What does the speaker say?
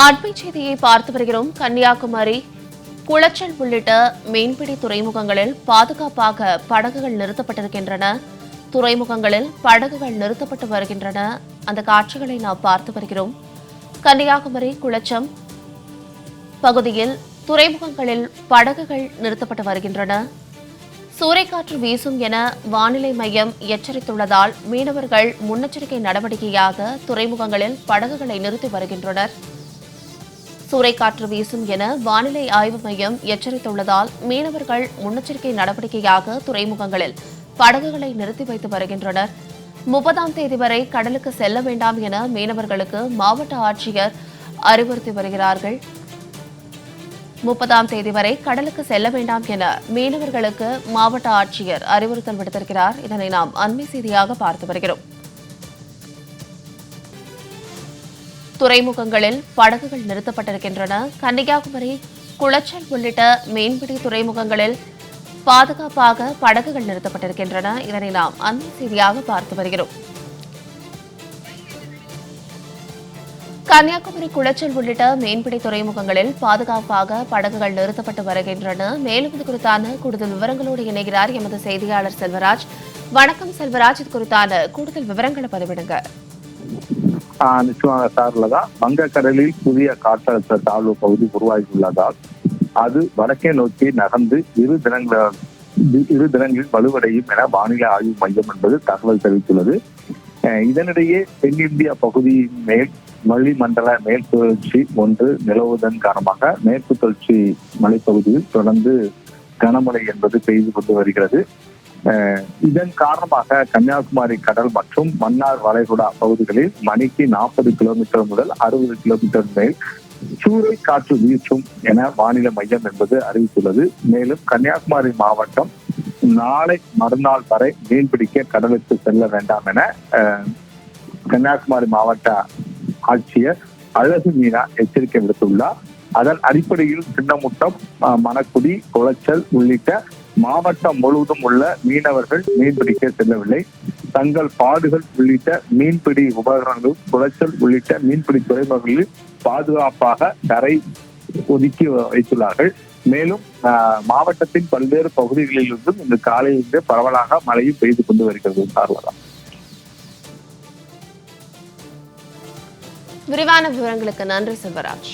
அண்மை செய்தியை பார்த்து வருகிறோம். கன்னியாகுமரி குளச்சல் உள்ளிட்ட மீன்பிடி துறைமுகங்களில் பாதுகாப்பாக படகுகள் நிறுத்தப்பட்டிருக்கின்றன. துறைமுகங்களில் படகுகள் நிறுத்தப்பட்டு வருகின்றன. அந்த காட்சிகளை நாம் பார்த்து வருகிறோம். கன்னியாகுமரி குளச்சம் பகுதியில் துறைமுகங்களில் படகுகள் நிறுத்தப்பட்டு வருகின்றன. சூறைக்காற்று வீசும் என வானிலை மையம் எச்சரித்துள்ளதால் மீனவர்கள் முன்னெச்சரிக்கை நடவடிக்கையாக துறைமுகங்களில் படகுகளை நிறுத்தி வருகின்றனர். சூறைக்காற்று வீசும் என வானிலை ஆய்வு மையம் எச்சரித்துள்ளதால் மீனவர்கள் முன்னெச்சரிக்கை நடவடிக்கையாக துறைமுகங்களில் படகுகளை நிறுத்தி வைத்து வருகின்றனர். முப்பதாம் தேதி வரை கடலுக்கு செல்ல வேண்டாம் என மீனவர்களுக்கு மாவட்ட ஆட்சியர் அறிவுறுத்தி வருகிறார்கள். முப்பதாம் தேதி வரை கடலுக்கு செல்ல வேண்டாம் என மீனவர்களுக்கு மாவட்ட ஆட்சியர் அறிவுறுத்தல் விடுத்திருக்கிறார். இதனை நாம் அண்மை செய்தியாக பார்த்து வருகிறோம். துறைமுகங்களில் படகுகள் நிறுத்தப்பட்டிருக்கின்றன. கன்னியாகுமரி குளச்சல் உள்ளிட்ட மீன்பிடி துறைமுகங்களில் பாதுகாப்பாக படகுகள் நிறுத்தப்பட்டிருக்கின்றன. இதனை நாம் அண்மை செய்தியாக பார்த்து வருகிறோம். கன்னியாகுமரி குளச்சல் உள்ளிட்ட மீன்பிடி துறைமுகங்களில் பாதுகாப்பாக படகுகள் நிறுத்தப்பட்டு வருகின்றன. மேலும் இது குறித்தான கூடுதல் விவரங்களோடு இணைகிறார் எமது செய்தியாளர் செல்வராஜ். வணக்கம் செல்வராஜ். இது குறித்தான கூடுதல் விவரங்களை பதிவிடுங்க. நிச்சயமாக சார்ல தான். வங்கக்கடலில் புதிய காற்றழுத்த தாழ்வு பகுதி உருவாகியுள்ளதால் அது வடக்கே நோக்கி நகர்ந்து இரு தினங்கள் இரு தினங்களில் வலுவடையும் என வானிலை ஆய்வு மையம் என்பது தகவல் தெரிவித்துள்ளது. அஹ் இதனிடையே தென்னிந்திய பகுதியின் மேல் வளிமண்டல மேற்கு சுழற்சி ஒன்று நிலவுவதன் காரணமாக மேற்கு தொடர்ச்சி மலைப்பகுதியில் தொடர்ந்து கனமழை என்பது பெய்து கொண்டு வருகிறது. இதன் காரணமாக கன்னியாகுமரி கடல் மற்றும் மன்னார் வளைகுடா பகுதிகளில் மணிக்கு நாற்பது கிலோமீட்டர் முதல் அறுபது கிலோமீட்டர் மேல் சூறை காற்று வீசும் என வானிலை மையம் என்பது அறிவித்துள்ளது. மேலும் கன்னியாகுமரி மாவட்டம் நாளை மறுநாள் வரை மீன்பிடிக்க கடலுக்கு செல்ல வேண்டாம் என அஹ், கன்னியாகுமரி மாவட்ட ஆட்சியர் அழகு மீனா எச்சரிக்கை விடுத்துள்ளார். அதன் அடிப்படையில் சின்னமுட்டம் மணக்குடி குளச்சல் உள்ளிட்ட மாவட்டம் முழுவதும் உள்ள மீனவர்கள் மீன்பிடிக்க செல்லவில்லை. தங்கள் பாடுகள் உள்ளிட்ட மீன்பிடி உபகரணங்கள் குளச்சல் உள்ளிட்ட மீன்பிடி துறைமுகங்களில் பாதுகாப்பாக கரை ஒதுக்கி வைத்துள்ளார்கள். மேலும் அஹ், மாவட்டத்தின் பல்வேறு பகுதிகளிலிருந்தும் இந்த காலையிலிருந்து பரவலாக மழையும் பெய்து கொண்டு வருகிறது. சார்லதான் விரிவான விவரங்களுக்கு நன்றி செல்வராஜ்.